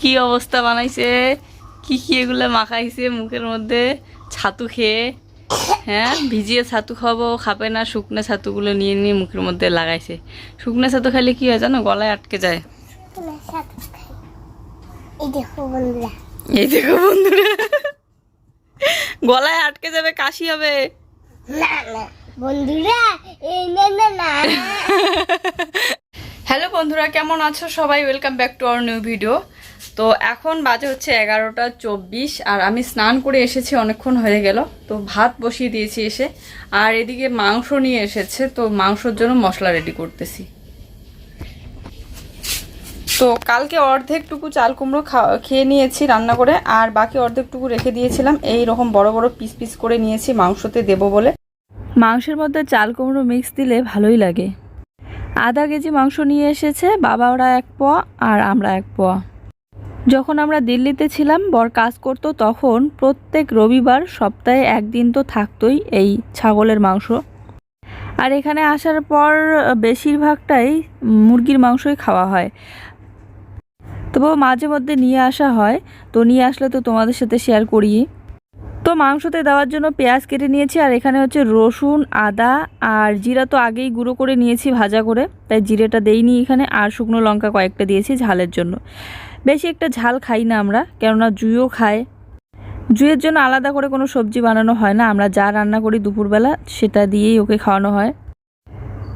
কি অবস্থা বানাইছে? কি কি এগুলো মাখাইছে মুখের মধ্যে? ছাতু খেয়ে। হ্যাঁ ভিজিয়ে ছাতু খাব খাবে না শুকনো ছাতুগুলো নিয়ে নিয়ে মুখের মধ্যে লাগাইছে। শুকনো ছাতু খাইলে কি হয় জানো? গলায় আটকে যায়। এই দেখো বন্ধুরা। এই দেখো বন্ধুরা। গলায় আটকে যাবে কাশি হবে। না না বন্ধুরা এই না না না। হ্যালো বন্ধুরা, কেমন আছো সবাই? Welcome back to our new video তো এখন বাজে হচ্ছে এগারোটা চব্বিশ, আর আমি স্নান করে এসেছি, অনেকক্ষণ হয়ে গেল। তো ভাত বসিয়ে দিয়েছি এসে, আর এদিকে মাংস নিয়ে এসেছে, তো মাংসর জন্য মশলা রেডি করতেছি। তো কালকে অর্ধেকটুকু চাল কুমড়ো খেয়ে নিয়েছি রান্না করে, আর বাকি অর্ধেকটুকু রেখে দিয়েছিলাম। এই রকম বড় বড় পিস পিস করে নিয়েছি, মাংসতে দেবো বলে। মাংসের মধ্যে চাল কুমড়ো মিক্স দিলে ভালোই লাগে। আধা কেজি মাংস নিয়ে এসেছে, বাবা ওরা এক পোয়া আর আমরা এক পোয়া। যখন আমরা দিল্লিতে ছিলাম, বর কাজ করতো তখন প্রত্যেক রবিবার সপ্তাহে একদিন তো থাকতোই এই ছাগলের মাংস। আর এখানে আসার পর বেশিরভাগটাই মুরগির মাংসই খাওয়া হয়। তবুও মাঝে মধ্যে নিয়ে আসা হয়। তো নিয়ে আসলে তো তোমাদের সাথে শেয়ার করি। তো মাংসতে দেওয়ার জন্য পেঁয়াজ কেটে নিয়েছি, আর এখানে হচ্ছে রসুন, আদা, আর জিরা তো আগেই গুঁড়ো করে নিয়েছি ভাজা করে, তাই জিরেটা দেইনি এখানে, আর শুকনো লঙ্কা কয়েকটা দিয়েছি ঝালের জন্য। বেশি একটা ঝাল খাই না আমরা, কেননা জুইও খায়। জুইয়ের জন্য আলাদা করে কোনো সবজি বানানো হয় না, আমরা যা রান্না করি দুপুরবেলা সেটা দিয়েই ওকে খাওয়ানো হয়।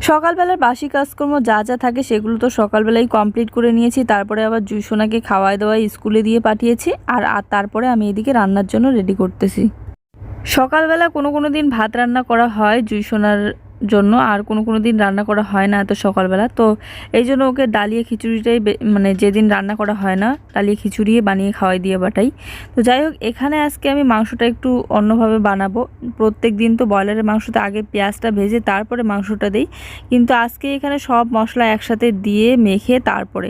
সকালবেলার বাসি কাজকর্ম যা যা থাকে সেগুলো তো সকালবেলাই কমপ্লিট করে নিয়েছি, তারপরে আবার জুসোনাকে খাওয়াই দাওয়াই স্কুলে দিয়ে পাঠিয়েছি, আর আর তারপরে আমি এদিকে রান্নার জন্য রেডি করতেছি। সকালবেলা কোনো কোনো দিন ভাত রান্না করা হয় জুইসোনার জন্য আর কোনো কোনো দিন রান্না করা হয় না এত সকালবেলা। তো এই জন্য ওকে ডালিয়ে খিচুড়িটাই মানে যেদিন রান্না করা হয় না, ডালিয়ে খিচুড়ি বানিয়ে খাওয়াই দিয়ে বাটাই। তো যাই হোক, এখানে আজকে আমি মাংসটা একটু অন্যভাবে বানাবো। প্রত্যেক দিন তো ব্রয়লারের মাংসতে আগে পেঁয়াজটা ভেজে তারপরে মাংসটা দিই। কিন্তু আজকে এখানে সব মশলা একসাথে দিয়ে মেখে তারপরে।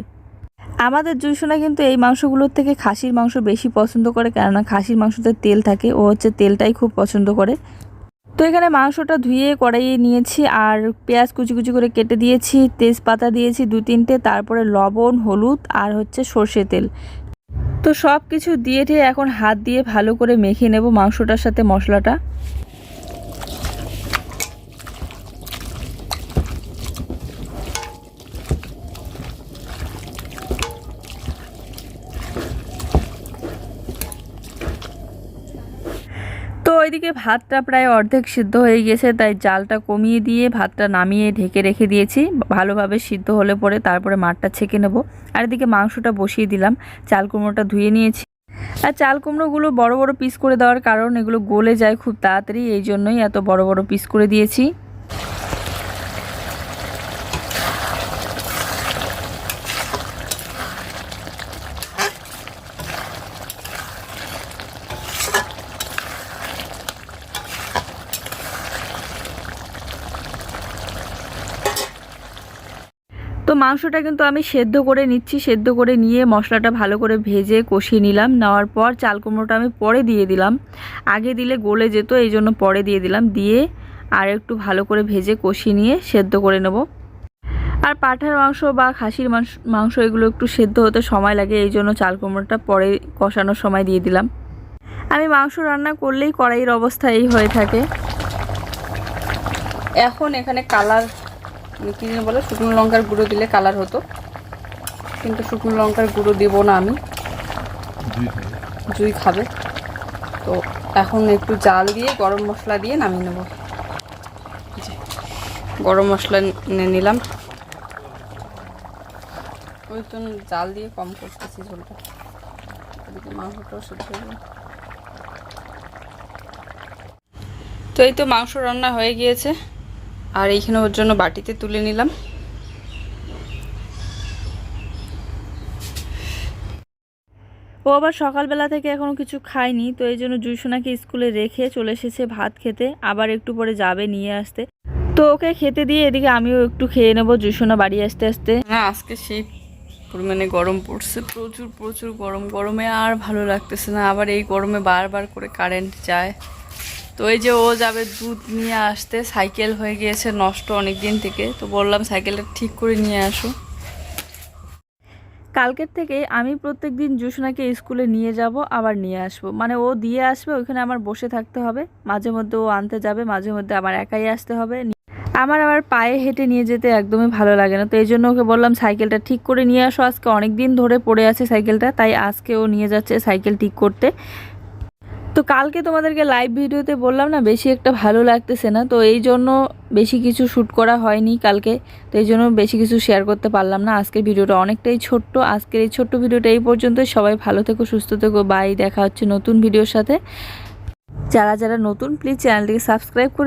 আমাদের জুইসোনা কিন্তু এই মাংসগুলোর থেকে খাসির মাংস বেশি পছন্দ করে, কেননা খাসির মাংসতে তেল থাকে। ও হচ্ছে তেলটাই খুব পছন্দ করে। তো এখানে মাংসটা ধুয়ে কড়াইয়ে নিয়েছি আর পেঁয়াজ কুচি কুচি করে কেটে দিয়েছি, তেজপাতা দিয়েছি দু তিনটে, তারপরে লবণ, হলুদ আর হচ্ছে সর্ষে তেল। তো সব কিছু দিয়ে এখন হাত দিয়ে ভালো করে মেখে নেব মাংসটার সাথে মশলাটা। ওইদিকে ভাতটা প্রায় অর্ধেক সিদ্ধ হয়ে গেছে, তাই জালটা কমিয়ে দিয়ে ভাতটা নামিয়ে ঢেকে রেখে দিয়েছি। ভালোভাবে সিদ্ধ হলে পরে তারপরে মাঠটা ছেঁকে নেব। আর এদিকে মাংসটা বসিয়ে দিলাম, চাল কুমড়োটা ধুয়ে নিয়েছি। আর চাল কুমড়োগুলো বড় বড় পিস করে দেওয়ার কারণ এগুলো গলে যায় খুব তাড়াতাড়ি, এই জন্যই এত বড় বড় পিস করে দিয়েছি। মাংসটা কিন্তু আমি সেদ্ধ করে নিচ্ছি, সেদ্ধ করে নিয়ে মশলাটা ভালো করে ভেজে কষিয়ে নিলাম। নেওয়ার পর চাল কুমড়োটা আমি পরে দিয়ে দিলাম। আগে দিলে গলে যেত, এই জন্য পরে দিয়ে দিলাম। দিয়ে আর একটু ভালো করে ভেজে কষিয়ে নিয়ে সেদ্ধ করে নেব। আর পাঠার মাংস বা খাসির মাংস মাংস এগুলো একটু সেদ্ধ হতে সময় লাগে, এই জন্য চাল কুমড়োটা পরে কষানোর সময় দিয়ে দিলাম। আমি মাংস রান্না করলেই কড়াইয়ের অবস্থা এই হয়ে থাকে। এখন এখানে কালার কী যেন বলে শুকনো লঙ্কার গুঁড়ো দিলে কালার হতো। কিন্তু শুকনো লঙ্কার গুঁড়ো দেবো না আমি। জুই খাবে। তো এখন একটু জাল দিয়ে গরম মশলা দিয়ে নামিয়ে নেব। গরম মশলা নিয়ে নিলাম। ওই তো জাল দিয়ে কম করতেছি ঝোলটা। এদিকে মাংসটাও সেদ্ধ তো এই তো মাংস রান্না হয়ে গিয়েছে। আর এইখানে ওর জন্য বাটিতে তুলে নিলাম। ও আবার সকালবেলা থেকে এখনও কিছু খায়নি তো এই জন্য জুইসোনাকে স্কুলে রেখে চলে এসেছে ভাত খেতে আবার একটু পরে যাবে নিয়ে আসতে। তো ওকে খেতে দিয়ে এদিকে আমিও একটু খেয়ে নেব জুইসোনা বাড়ি আসতে আসতে। হ্যাঁ আজকে সেই পরিমাণে গরম পড়ছে প্রচুর প্রচুর গরম। গরমে আর ভালো লাগতেছে না আবার এই গরমে বারবার করে কারেন্ট যায়। তো এই যে ও যাবে দুধ নিয়ে আসতে, সাইকেল হয়ে গিয়েছে নষ্ট অনেক দিন থেকে, তো বললাম সাইকেলটা ঠিক করে নিয়ে আসো। কালকের থেকে আমি প্রত্যেক দিন জুসনাকে স্কুলে নিয়ে যাব, আবার নিয়ে আসব। মানে ও দিয়ে আসবে, ওইখানে আমার বসে থাকতে হবে। মাঝে মধ্যে ও আনতে যাবে, মাঝে মধ্যে আমার একাই আসতে হবে। আমার আবার পায়ে হেঁটে নিয়ে যেতে একদমই ভালো লাগে না। তো এই জন্য ওকে বললাম, সাইকেলটা ঠিক করে নিয়ে আসো। আজকে অনেক দিন ধরে পড়ে আছে সাইকেলটা, তাই আজকে ও নিয়ে যাচ্ছে সাইকেল ঠিক করতে। তো কালকে তোমাদেরকে লাইভ ভিডিওতে বললাম না, বেশি একটা ভালো লাগতেছে না, তো এই জন্য বেশি কিছু শ্যুট করা হয়নি কালকে, তো এই জন্য বেশি কিছু শেয়ার করতে পারলাম না। আজকের ভিডিওটা অনেকটাই ছোট্ট, আজকের এই ছোট্ট ভিডিওটা এই পর্যন্ত সবাই ভালো থেকো, সুস্থ থেকো বাই দেখা হচ্ছে নতুন ভিডিওর সাথে। যারা যারা নতুন প্লিজ চ্যানেলটিকে সাবস্ক্রাইব করে